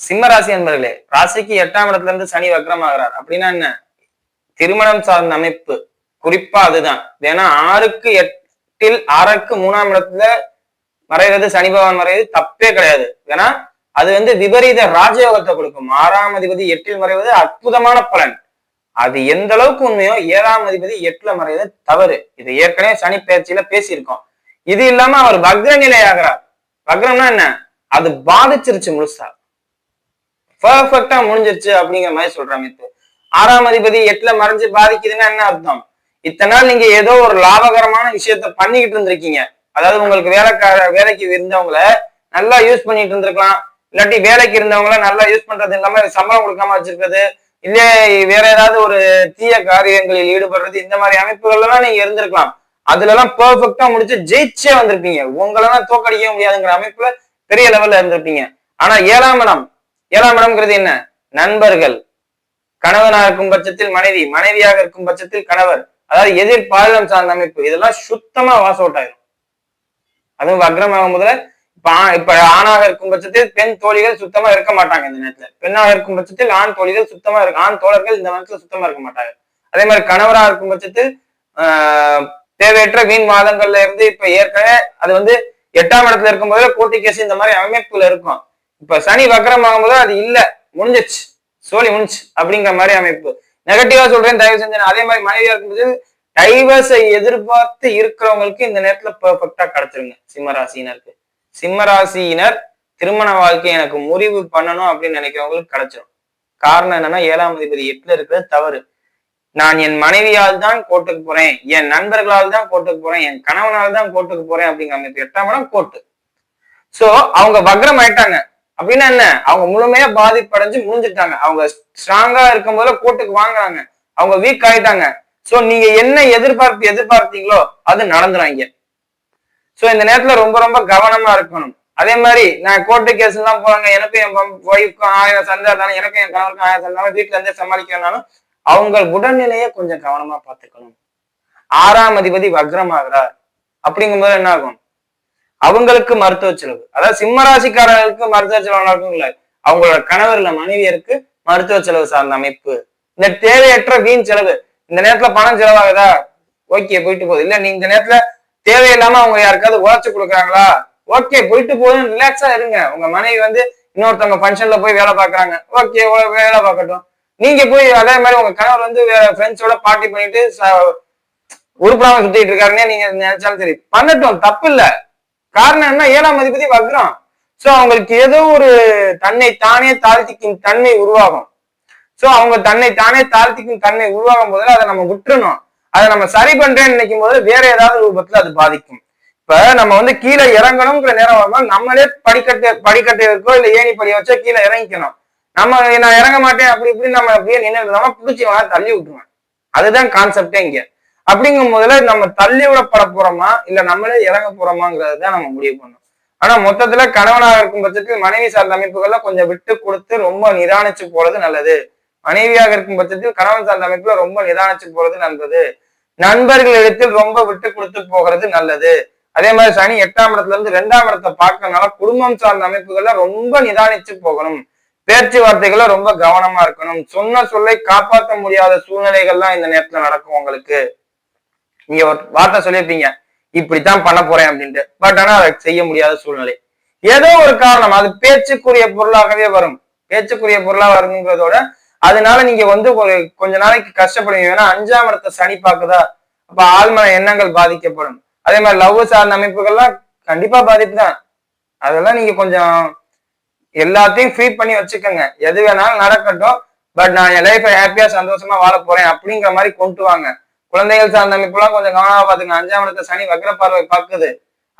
சிம்ம ராசி என்பர்களே ராசிக்கு எட்டாம் இடத்துல இருந்து சனி வக்ரமாகிறார். அப்படின்னா என்ன? திருமணம் சார்ந்த அமைப்பு. குறிப்பா அதுதான். ஏன்னா ஆறுக்கு எட்டில் ஆறுக்கு மூணாம் இடத்துல மறைகிறது சனி பகவான் மறைவது தப்பே கிடையாது. ஏன்னா அது வந்து விபரீத ராஜயோகத்தை கொடுக்கும். ஆறாம் அதிபதி எட்டில் மறைவது அற்புதமான பலன். அது எந்த அளவுக்கு உண்மையோ ஏழாம் அதிபதி எட்டுல மறைவது தவறு. இது ஏற்கனவே சனி பயிற்சியில பேசியிருக்கோம். இது இல்லாம அவர் வக்ர நிலை ஆகிறார் வக்ரம்னா என்ன? அது பாதிச்சிருச்சு முழுசா. பர்ஃபெக்டா முடிஞ்சிருச்சு அப்படிங்கிற மாதிரி சொல்ற அமைப்பு ஆறாம் அதிபதி எட்டுல மறைஞ்சு பாதிக்குதுன்னா என்ன அர்த்தம்? இத்தனை நாள் நீங்க ஏதோ ஒரு லாபகரமான விஷயத்த பண்ணிக்கிட்டு இருந்திருக்கீங்க. அதாவது உங்களுக்கு வேலைக்கார வேலைக்கு இருந்தவங்கள நல்லா யூஸ் பண்ணிட்டு இருந்திருக்கலாம். இல்லாட்டி வேலைக்கு இருந்தவங்கள நல்லா யூஸ் பண்றது இல்லாம சம்பளம் கொடுக்காம வச்சிருக்கிறது. இல்ல வேற ஏதாவது ஒரு தீய காரியங்களில் ஈடுபடுறது இந்த மாதிரி அமைப்புகள்ல எல்லாம் நீங்க இருந்திருக்கலாம். அதுல எல்லாம் பெர்ஃபெக்டா முடிச்சு ஜெயிச்சே வந்திருப்பீங்க. உங்களெல்லாம் தோக்கடிக்க முடியாதுங்கிற அமைப்புல பெரிய லெவல்ல இருந்திருப்பீங்க. ஆனா ஏழாம் இடம் ஏழாம் இடம்ங்கிறது என்ன? நண்பர்கள். கணவனாக இருக்கும் பட்சத்தில் மனைவி மனைவியாக இருக்கும் பட்சத்தில் கணவர். அதாவது எதிர் பாலினம் சார்ந்த அமைப்பு. இதெல்லாம் சுத்தமா வாஸ் அவுட் ஆயிரும். அதுவும் வக்ரமாகும் முதல்ல இப்ப இப்ப ஆணாக இருக்கும் பட்சத்தில் பெண் தோழிகள் சுத்தமா இருக்க மாட்டாங்க இந்த நேரத்துல. பெண்ணாக இருக்கும் பட்சத்தில் ஆண் தோழிகள் சுத்தமா இருக்கு ஆண் தோழர்கள் இந்த நேரத்துல சுத்தமா இருக்க மாட்டாங்க. அதே மாதிரி கணவராக இருக்கும் பட்சத்தில் ஆஹ், தேவையற்ற வீண் வாதங்கள்ல இருந்து இப்ப ஏற்கனவே அது வந்து எட்டாம் இடத்துல இருக்கும் போதுல கோர்ட்டு கேஸ் இந்த மாதிரி அமைப்புல இருக்கும். இப்ப சனி வக்ரமாகும் ஆகும்போது அது இல்ல முடிஞ்சிச்சு சோழி முடிஞ்சு அப்படிங்கிற மாதிரி அமைப்பு. நெகட்டிவா சொல்றேன் தயவு செஞ்சு அதே மாதிரி மனைவியா இருக்கும்போது டைவர்ஸை எதிர்பார்த்து இருக்கிறவங்களுக்கு இந்த நேரத்துல பெர்ஃபெக்டா கிடைச்சிருங்க சிம்மராசினருக்கு சிம்மராசியினர் திருமண வாழ்க்கை எனக்கு முறிவு பண்ணணும் அப்படின்னு நினைக்கிறவங்களுக்கு கிடைச்சிரும். காரணம் என்னன்னா ஏழாம் அதிபதி எட்டுல இருக்கிறது தவறு. நான் என் மனைவியால் தான் கோர்ட்டுக்கு போறேன் என் நண்பர்களால் தான் கோர்ட்டுக்கு போறேன் என் கணவனால் தான் கோர்ட்டுக்கு போறேன் அப்படிங்கிற அமைப்பு. எட்டாம் இடம் கோர்ட்டு. சோ அவங்க வக்ரம் ஆயிட்டாங்க. அப்படின்னா என்ன? அவங்க முழுமையா பாதிப்படைஞ்சு முடிஞ்சிட்டாங்க அவங்க ஸ்ட்ராங்கா இருக்கும் போதுல கோர்ட்டுக்கு வாங்குறாங்க. அவங்க வீக் ஆயிட்டாங்க. சோ நீங்க என்ன எதிர்பார்ப்பு எதிர்பார்த்தீங்களோ அது நடந்துறாங்க சோ இந்த நேரத்துல ரொம்ப ரொம்ப கவனமா இருக்கணும். அதே மாதிரி நான் கோர்ட்டு கேஸ் எல்லாம் போறாங்க எனக்கும் என் ஒய்ஃப்க்கும் ஆயிரம் சண்டை இருந்தாலும் எனக்கும் என் கணவருக்கும் ஆயிரம் சண்டை வீட்டுல இருந்தே சமாளிக்கணும்னாலும் அவங்க உடல்நிலையை கொஞ்சம் கவனமா பார்த்துக்கணும். ஆறாம் அதிபதி வக்ரமாகிறார். அப்படிங்கும்போது என்ன ஆகும் அவங்களுக்கு மருத்துவ செலவு. அதாவது சிம்ம ராசிக்காரர்களுக்கு மருத்துவ செலவு நடக்கும் இல்லை அவங்களோட கணவர் மனைவியருக்கு மருத்துவ செலவு சார்ந்த அமைப்பு. இந்த தேவையற்ற வீண் செலவு. இந்த நேரத்துல பணம் செலவாகுதா? ஓகே போயிட்டு போகுது. இல்ல நீங்க இந்த நேரத்துல தேவையில்லாம அவங்க யாருக்காவது உழைச்சு கொடுக்குறாங்களா? ஓகே போயிட்டு போகுதுன்னு ரிலாக்ஸா இருங்க. உங்க மனைவி வந்து இன்னொருத்தவங்க ஃபங்க்ஷன்ல போய் வேலை பாக்குறாங்க ஓகே வேலை பார்க்கட்டும். நீங்க போய் அதே மாதிரி உங்க கணவர் வந்து வேற ஃப்ரெண்ட்ஸோட பார்ட்டி பண்ணிட்டு ச- உருப்படாம சுத்திட்டு இருக்காருன்னே நீங்க நினைச்சாலும் சரி. பண்ணட்டும் தப்பு இல்லை. காரணம் என்ன ஏழாம் அதிபதி வக்ரம். சோ அவங்களுக்கு ஏதோ ஒரு தன்னை தானே தாழ்த்திக்கும் தன்மை உருவாகும். சோ அவங்க தன்னை தானே தாழ்த்திக்கும் தன்மை உருவாகும் போதுல அதை நம்ம விட்டுறணும். அதை நம்ம சரி பண்றேன்னு நினைக்கும் போது வேற ஏதாவது ரூபத்துல அது பாதிக்கும். இப்ப நம்ம வந்து கீழே இறங்கணுங்கிற நேரம் வரும்போது நம்மளே படிக்கட்டு படிக்கட்டு இருக்கோ இல்ல ஏணி படிய வச்சோ கீழே இறங்கிக்கணும். நம்ம நான் இறங்க மாட்டேன் அப்படி இப்படி நம்ம அப்படியே நின்று பிடிச்சி வாங்க தள்ளி விட்டுருவேன். அதுதான் கான்செப்டே இங்க. அப்படிங்கும் போதுல நம்ம தள்ளி விடப்பட போறோமா? இல்ல நம்மளே இறங்க போறோமாங்கிறது தான் நம்ம முடிவு பண்ணணும். ஆனா மொத்தத்துல கணவனாக இருக்கும் பட்சத்தில் மனைவி சார்ந்த அமைப்புகள்ல கொஞ்சம் விட்டு கொடுத்து ரொம்ப நிதானிச்சு போறது நல்லது. மனைவியாக இருக்கும் பட்சத்தில் கணவன் சார்ந்த அமைப்புல ரொம்ப நிதானிச்சு போறது நல்லது. நண்பர்கள் இடத்தில் ரொம்ப விட்டு கொடுத்து போகிறது நல்லது. அதே மாதிரி சனி எட்டாம் இடத்துல இருந்து ரெண்டாம் இடத்தை பார்க்கறதுனால குடும்பம் சார்ந்த அமைப்புகள்ல ரொம்ப நிதானிச்சு போகணும். பேச்சுவார்த்தைகளை ரொம்ப கவனமா இருக்கணும். சொன்ன சொல்லை காப்பாற்ற முடியாத சூழ்நிலைகள்லாம் இந்த நேரத்துல நடக்கும் உங்களுக்கு. நீங்க ஒரு வார்த்தை சொல்லியிருப்பீங்க இப்படித்தான் பண்ண போறேன் அப்படின்ட்டு. பட் ஆனா அதை செய்ய முடியாத சூழ்நிலை. ஏதோ ஒரு காரணம் அது பேச்சுக்குரிய பொருளாகவே வரும். பேச்சுக்குரிய பொருளா வருங்கிறதோட அதனால நீங்க வந்து ஒரு கொஞ்ச நாளைக்கு கஷ்டப்படுவீங்க. ஏன்னா அஞ்சாம் இடத்தை சனி பாக்குதா அப்ப ஆழ்மன எண்ணங்கள் பாதிக்கப்படும். அதே மாதிரி லவ் சார்ந்த அமைப்புகள்லாம் கண்டிப்பா பாதிப்பு தான் அதெல்லாம் நீங்க கொஞ்சம் எல்லாத்தையும் ஃப்ரீ பண்ணி வச்சுக்கோங்க. எது வேணாலும் நடக்கட்டும். பட் நான் என் லைஃப்பை ஹாப்பியா சந்தோஷமா வாழ போறேன் அப்படிங்கிற மாதிரி கொண்டு வாங்க. குழந்தைகள் சார்ந்த அமைப்புலாம் கொஞ்சம் கவனமா பாத்துங்க அஞ்சாம் இடத்துல சனி வக்ர பார்வை பார்க்குது.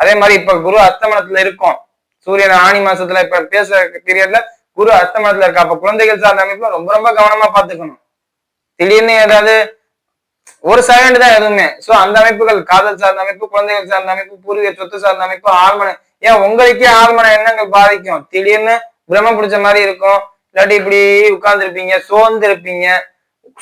அதே மாதிரி இப்ப குரு அஸ்தமனத்துல இருக்கும். சூரியன் ஆணி மாசத்துல இப்ப பேசுற பீரியட்ல குரு அஸ்தமனத்துல இருக்கா? அப்ப குழந்தைகள் சார்ந்த அமைப்புல ரொம்ப ரொம்ப கவனமா பாத்துக்கணும் திடீர்னு ஏதாவது ஒரு செகண்ட் தான் எதுவுமே. சோ அந்த அமைப்புகள் காதல் சார்ந்த அமைப்பு குழந்தைகள் சார்ந்த அமைப்பு பூர்வீக சொத்து சார்ந்த அமைப்பு ஆழ்மன ஏன் உங்களுக்கே ஆழ்மன எண்ணங்கள் பாதிக்கும். திடீர்னு பிரம்ம பிடிச்ச மாதிரி இருக்கும். இல்லாட்டி இப்படி உட்கார்ந்து இருப்பீங்க சோர்ந்து இருப்பீங்க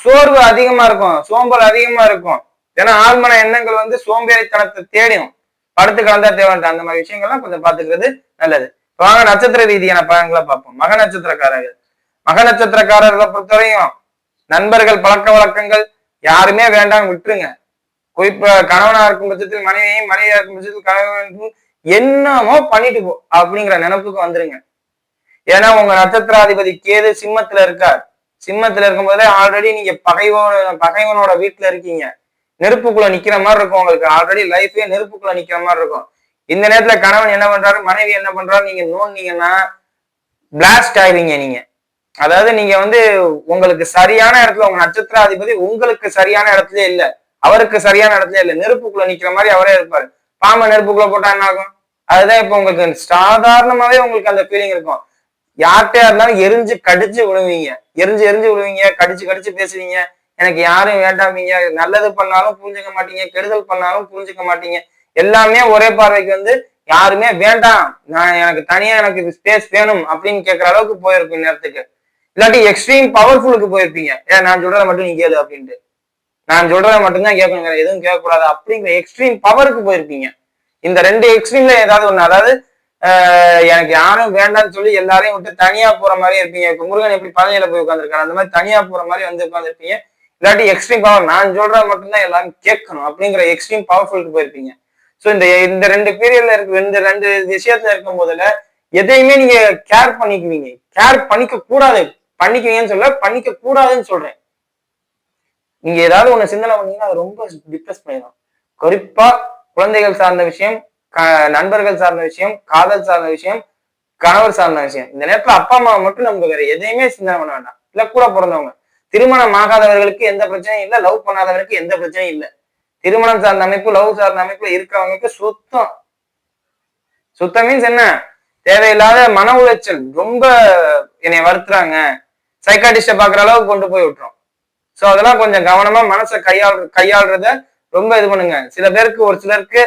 சோர்வு அதிகமா இருக்கும் சோம்பல் அதிகமா இருக்கும். ஏன்னா ஆழ்மன எண்ணங்கள் வந்து சோம்பேறித்தனத்தை தேடும். படுத்து கலந்தா தேவைன்ற அந்த மாதிரி விஷயங்கள்லாம் கொஞ்சம் பாத்துக்கிறது நல்லது. வாங்க நட்சத்திர ரீதியான பலன்களை பார்ப்போம். மக நட்சத்திரக்காரர்கள். மக நட்சத்திரக்காரர்களை பொறுத்தவரையும் நண்பர்கள் பழக்க வழக்கங்கள் யாருமே வேண்டாம் விட்டுருங்க. குறிப்பா கணவனா இருக்கும் பட்சத்தில் மனைவியையும் மனைவியா இருக்கும் பட்சத்தில் கணவன் என்னமோ பண்ணிட்டு போ அப்படிங்கிற நினைப்புக்கு வந்துருங்க. ஏன்னா உங்க நட்சத்திராதிபதி கேது சிம்மத்துல இருக்கார். சிம்மத்துல இருக்கும்போதே ஆல்ரெடி நீங்க பகைவன் பகைவனோட வீட்டுல இருக்கீங்க. நெருப்புக்குள்ள நிக்கிற மாதிரி இருக்கும் உங்களுக்கு. ஆல்ரெடி லைஃபே நெருப்புக்குள்ள நிக்கிற மாதிரி இருக்கும். இந்த நேரத்துல கணவன் என்ன பண்றாரு மனைவி என்ன பண்றாரு நீங்க நோண்டிங்கன்னா பிளாஸ்ட் ஆயிருவீங்க நீங்க. அதாவது நீங்க வந்து உங்களுக்கு சரியான இடத்துல உங்க நட்சத்திராதிபதி உங்களுக்கு சரியான இடத்துல இல்ல. அவருக்கு சரியான இடத்துல இல்ல. நெருப்புக்குள்ள நிக்கிற மாதிரி அவரே இருப்பாரு. பாம்பை நெருப்புக்குள்ள போட்டா என்ன ஆகும்? அதுதான் இப்ப உங்களுக்கு சாதாரணமாவே உங்களுக்கு அந்த ஃபீலிங் இருக்கும். யார்கிட்டயா இருந்தாலும் எரிஞ்சு கடிச்சு விழுவீங்க. எரிஞ்சு எரிஞ்சு விழுவீங்க. கடிச்சு கடிச்சு பேசுவீங்க. எனக்கு யாரும் வேண்டாமீங்க. நல்லது பண்ணாலும் புரிஞ்சுக்க மாட்டீங்க. கெடுதல் பண்ணாலும் புரிஞ்சுக்க மாட்டீங்க. எல்லாமே ஒரே பார்வைக்கு வந்து யாருமே வேண்டாம். நான் எனக்கு தனியா எனக்கு ஸ்பேஸ் வேணும் அப்படின்னு கேட்கற அளவுக்கு போயிருக்கும் நேரத்துக்கு. இல்லாட்டி எக்ஸ்ட்ரீம் பவர்ஃபுல்லுக்கு போயிருப்பீங்க. ஏன் நான் சொல்றத மட்டும் நீ கேளு அப்படின்ட்டு. நான் சொல்றத மட்டும்தான் கேட்கணும் எதுவும் கேட்கக்கூடாது அப்படிங்கிற எக்ஸ்ட்ரீம் பவருக்கு போயிருப்பீங்க. இந்த ரெண்டு எக்ஸ்ட்ரீம்ல ஏதாவது ஒண்ணு அதாவது எனக்கு யாரும் வேண்டாம்னு சொல்லி எல்லாரையும் விட்டு தனியா போற மாதிரி இருப்பீங்க. இப்ப முருகன் எப்படி பழனியில போய் உட்காந்துருக்காரு அந்த மாதிரி தனியா போற மாதிரி வந்து உட்காந்துருப்பீங்க இல்லாட்டி எக்ஸ்ட்ரீம் பவர் நான் சொல்றது மட்டும்தான் எல்லாரும் கேட்கணும். அப்படிங்கிற எக்ஸ்ட்ரீம் பவர்ஃபுல்க்கு போயிருப்பீங்க. ஸோ இந்த இந்த ரெண்டு பீரியட்ல இருக்கு இந்த ரெண்டு விஷயத்துல இருக்கும் போதுல எதையுமே நீங்க கேர் பண்ணிக்குவீங்க. கேர் பண்ணிக்க கூடாது. பண்ணிக்குவீங்கன்னு சொல்ல பண்ணிக்க கூடாதுன்னு சொல்றேன். நீங்க ஏதாவது ஒண்ணு சிந்தனை பண்ணீங்கன்னா அது ரொம்ப டிப்ரெஸ் பண்ணிடும். குறிப்பா குழந்தைகள் சார்ந்த விஷயம் நண்பர்கள் சார்ந்த விஷயம் காதல் சார்ந்த விஷயம் கணவர் சார்ந்த விஷயம். இந்த நேரத்துல அப்பா அம்மா மட்டும் நமக்கு வேற எதையுமே சிந்தனை பண்ண வேண்டாம். இல்ல கூட பிறந்தவங்க. திருமணம் ஆகாதவர்களுக்கு எந்த பிரச்சனையும் இல்லை லவ் பண்ணாதவர்களுக்கு எந்த பிரச்சனையும் இல்லை. திருமணம் சார்ந்த அமைப்பு லவ் சார்ந்த அமைப்புல இருக்கிறவங்களுக்கு சுத்தம். சுத்தம் மீன்ஸ் என்ன? தேவையில்லாத மன உளைச்சல். ரொம்ப என்னை வருத்துறாங்க. சைக்காட்டிஸ்ட பாக்குற அளவுக்கு கொண்டு போய் விட்டுரும். சோ அதெல்லாம் கொஞ்சம் கவனமா மனசை கையாள் கையாளுறத ரொம்ப இது பண்ணுங்க. சில பேருக்கு ஒரு சிலருக்கு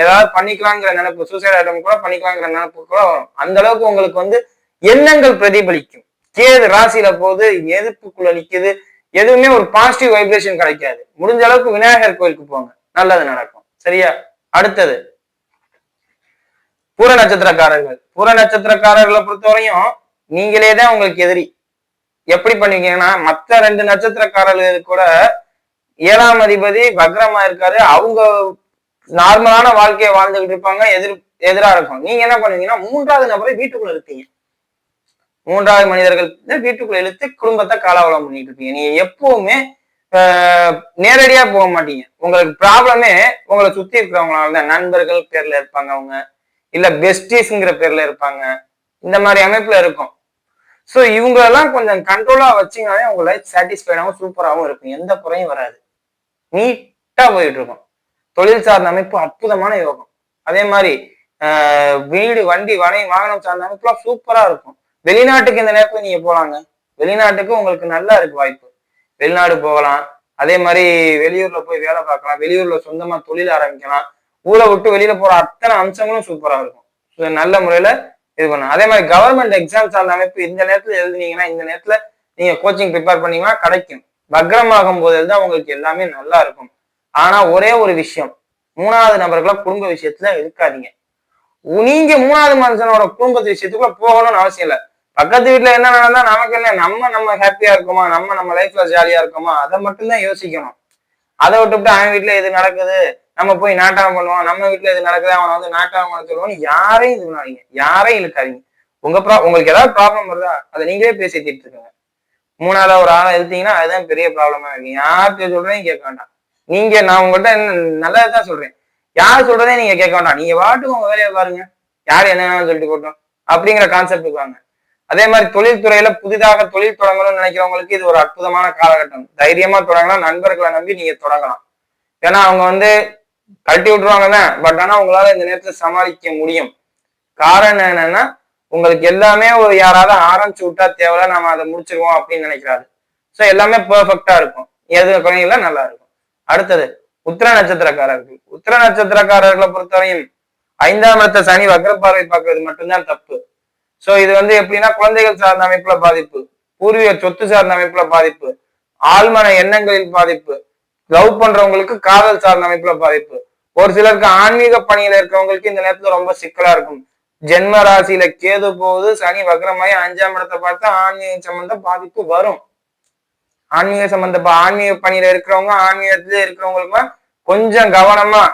ஏதாவது பண்ணிக்கலாங்கிற நினைப்பு சூசைட் ஐட்டம் கூட பண்ணிக்கலாங்கிற நினைப்பு கூட வரும். அந்த அளவுக்கு உங்களுக்கு வந்து எண்ணங்கள் பிரதிபலிக்கும். கேது ராசியில போது எதிர்ப்புக்குள்ள நிக்குது எதுவுமே ஒரு பாசிட்டிவ் வைப்ரேஷன் கிடைக்காது. முடிஞ்ச அளவுக்கு விநாயகர் கோயிலுக்கு போங்க. நல்லது நடக்கும். சரியா? அடுத்தது பூர நட்சத்திரக்காரர்கள். பூர நட்சத்திரக்காரர்களை பொறுத்தவரையும் நீங்களே தான் உங்களுக்கு எதிரி. எப்படி பண்ணுவீங்கன்னா மற்ற ரெண்டு நட்சத்திரக்காரர்கள் கூட ஏழாம் அதிபதி வக்ரமா இருக்காரு. அவங்க நார்மலான வாழ்க்கையை வாழ்ந்துகிட்டு இருப்பாங்க எதிர் எதிரா இருக்கும் நீங்க என்ன பண்ணுவீங்கன்னா மூன்றாவது நபரை வீட்டுக்குள்ள இருப்பீங்க மூன்றாவது மனிதர்கள் வீட்டுக்குள்ள இழுத்து குடும்பத்தை காலாவலம் பண்ணிட்டு இருப்பீங்க. நீங்க எப்பவுமே நேரடியா போக மாட்டீங்க. உங்களுக்கு ப்ராப்ளமே உங்களை சுத்தி இருக்கிறவங்களால தான். நண்பர்கள் பேர்ல இருப்பாங்க அவங்க. இல்ல பெஸ்டிஸ்ங்கிற பேர்ல இருப்பாங்க. இந்த மாதிரி அமைப்புல இருக்கும். ஸோ இவங்களெல்லாம் கொஞ்சம் கண்ட்ரோலா வச்சிங்கனாலே உங்க லைஃப் சாட்டிஸ்ஃபைடாகவும் சூப்பராகவும் இருக்கும். எந்த குறையும் வராது. நீட்டா போயிட்டு இருக்கும். தொழில் சார்ந்த அமைப்பு அற்புதமான யோகம். அதே மாதிரி வீடு வண்டி வனை வாகனம் சார்ந்த அமைப்புலாம் சூப்பரா இருக்கும். வெளிநாட்டுக்கு இந்த நேரத்துல நீங்க போலாங்க. வெளிநாட்டுக்கு உங்களுக்கு நல்லா இருக்கு வாய்ப்பு. வெளிநாடு போகலாம். அதே மாதிரி வெளியூர்ல போய் வேலை பார்க்கலாம். வெளியூர்ல சொந்தமா தொழில் ஆரம்பிக்கலாம். ஊரை விட்டு வெளியில போற அத்தனை அம்சங்களும் சூப்பரா இருக்கும். நல்ல முறையில இது பண்ணலாம். அதே மாதிரி கவர்மெண்ட் எக்ஸாம் சார்ந்த அமைப்பு இந்த நேரத்துல எழுதுனீங்கன்னா இந்த நேரத்துல நீங்க கோச்சிங் ப்ரிப்பேர் பண்ணீங்கன்னா கிடைக்கும். பக்ரமாகும் போது தான் உங்களுக்கு எல்லாமே நல்லா இருக்கும். ஆனா ஒரே ஒரு விஷயம். மூணாவது நபர்களா குடும்ப விஷயத்துல இருக்காதீங்க நீங்க மூணாவது மனுஷனோட குடும்பத்து விஷயத்துக்குள்ள போகணும்னு அவசியம் இல்லை. பக்கத்து வீட்டுல என்ன நடந்தா நமக்கு என்ன? நம்ம நம்ம ஹாப்பியா இருக்கோமா? நம்ம நம்ம லைஃப்ல ஜாலியா இருக்கோமா? அதை மட்டும்தான் யோசிக்கணும். அதை விட்டுவிட்டு அவன் வீட்டுல எது நடக்குது? நம்ம போய் நாட்டாம பண்ணுவோம் நம்ம வீட்டுல எது நடக்குது? அவனை வந்து நாட்டாம பண்ண சொல்லுவோம்னு யாரையும் இது பண்ணாதீங்க. யாரையும் இழுக்காதீங்க. உங்க ப்ரா உங்களுக்கு ஏதாவது ப்ராப்ளம் வருதா? அதை நீங்களே பேசி தீர்த்து இருக்கீங்க மூணாவது ஒரு ஆளை எழுத்தீங்கன்னா அதுதான் பெரிய ப்ராப்ளமா இருக்கு. யார்கிட்ட சொல்றேன் கேட்க வேண்டாம். நீங்க நான் உங்கள்கிட்ட நல்லதான் சொல்றேன். யார் சொல்றதே நீங்க கேட்க வேண்டாம். நீங்க பாட்டுக்கு உங்க வேலையை பாருங்க. யார் என்ன சொல்லிட்டு போட்டோம். அப்படிங்கிற கான்செப்டுக்கு வாங்க. அதே மாதிரி தொழில்துறையில புதிதாக தொழில் தொடங்கணும்னு நினைக்கிறவங்களுக்கு இது ஒரு அற்புதமான காலகட்டம். தைரியமா தொடங்கலாம் நண்பர்களை நம்பி நீங்க தொடங்கலாம். ஏன்னா அவங்க வந்து கழட்டி விட்டுருவாங்க தான் பட் ஆனா உங்களால இந்த நேரத்துல சமாளிக்க முடியும். காரணம் என்னன்னா உங்களுக்கு எல்லாமே ஒரு யாராவது ஆரம்பிச்சு விட்டா தேவையில்ல நம்ம அதை முடிச்சிருவோம் அப்படின்னு நினைக்கிறாரு. ஸோ எல்லாமே பெர்ஃபெக்டா இருக்கும். எது குறையில நல்லா இருக்கும். அடுத்தது உத்திர நட்சத்திரக்காரர்கள். உத்திர நட்சத்திரக்காரர்களை பொறுத்தவரையும் ஐந்தாம் இடத்த சனி வக்ரப்பார்வை பார்க்கறது மட்டும்தான் தப்பு. சோ இது வந்து எப்படின்னா குழந்தைகள் சார்ந்த அமைப்புல பாதிப்பு பூர்வீக சொத்து சார்ந்த அமைப்புல பாதிப்பு ஆழ்மன எண்ணங்களில் பாதிப்பு லவ் பண்றவங்களுக்கு காதல் சார்ந்த அமைப்புல பாதிப்பு. ஒரு சிலருக்கு ஆன்மீக பணியில இருக்கிறவங்களுக்கு இந்த நேரத்துல ரொம்ப சிக்கலா இருக்கும். ஜென்ம ராசியில கேது போகுது சனி வக்ரமாயி அஞ்சாம் இடத்தை பார்த்தா ஆன்மீக சம்பந்த பாதிப்பு வரும். ஆன்மீக சம்பந்த ஆன்மீக பணியில இருக்கிறவங்க ஆன்மீகத்துல இருக்கிறவங்களுக்கு கொஞ்சம் கவனமா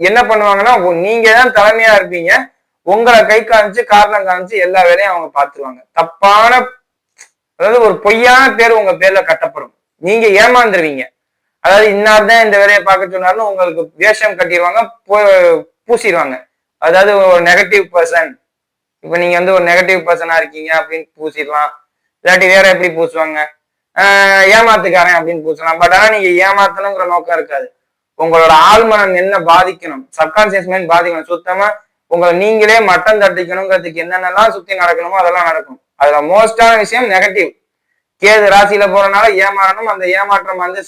என்ன பண்ணுவாங்கன்னா நீங்க தான் தலைமையா இருப்பீங்க. உங்களை கை காமிச்சு காரணம் காமிச்சு எல்லா வேலையும் அவங்க பார்த்துருவாங்க தப்பான அதாவது ஒரு பொய்யான பேர் உங்க பேர்ல கட்டப்படும். நீங்க ஏமாந்துருவீங்க. அதாவது இன்னார் தான் இந்த வேலையை பார்க்க சொன்னாலும் உங்களுக்கு வேஷம் கட்டிடுவாங்க பூசிடுவாங்க. அதாவது ஒரு நெகட்டிவ் பர்சன் இப்போ நீங்க வந்து ஒரு நெகட்டிவ் பர்சனா இருக்கீங்க அப்படின்னு பூசிடலாம். இல்லாட்டி வேற எப்படி பூசுவாங்க? ஏமாத்துக்காரன் அப்படின்னு பூசலாம் பட் ஆனா நீங்க ஏமாத்தணுங்கிற நோக்கம் இருக்காது. உங்களோட ஆழ்மனம் என்ன பாதிக்கணும்? Subconscious mind பாதிக்கணும். சுத்தமா உங்களை நீங்களே மட்டம் தட்டிக்கணுங்கிறதுக்கு என்னென்னலாம் சுத்தி நடக்கணுமோ அதெல்லாம் நடக்கும் அதுல மோஸ்டான விஷயம் நெகட்டிவ் கேது ராசியில போறனால ஏமாறணும். அந்த ஏமாற்றம் வந்து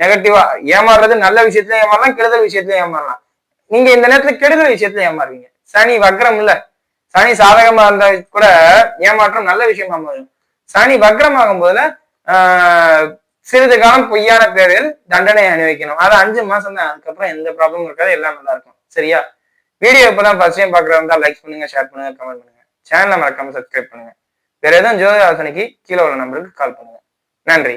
நெகட்டிவா ஏமாறுறது நல்ல விஷயத்துல ஏமாறலாம் கெடுதல் விஷயத்துல ஏமாறலாம். நீங்க இந்த நேரத்துல கெடுதல் விஷயத்துல ஏமாறுவீங்க. சனி வக்ரம் இல்ல. சனி சாதகமா இருந்தா கூட ஏமாற்றம் நல்ல விஷயமா மாறும். சனி வக்ரமாகும் போதுல சிறிது காலம் பொய்யான பேரில் தண்டனை அனுபவிக்கணும் அது அஞ்சு மாசம் தான். அதுக்கப்புறம் எந்த ப்ராப்ளமும் இருக்காது எல்லாம் நல்லா இருக்கும். சரியா? வீடியோ இப்பதான் ஃபர்ஸ்ட் டைம் பாக்குறதா லைக் பண்ணுங்க ஷேர் பண்ணுங்க கமெண்ட் பண்ணுங்க. சேனலை மறக்காம சப்ஸ்கிரைப் பண்ணுங்க. வேற எதுவும் ஜோதி ஆலோசனைக்கு கீழே உள்ள நம்பருக்கு கால் பண்ணுங்க. நன்றி.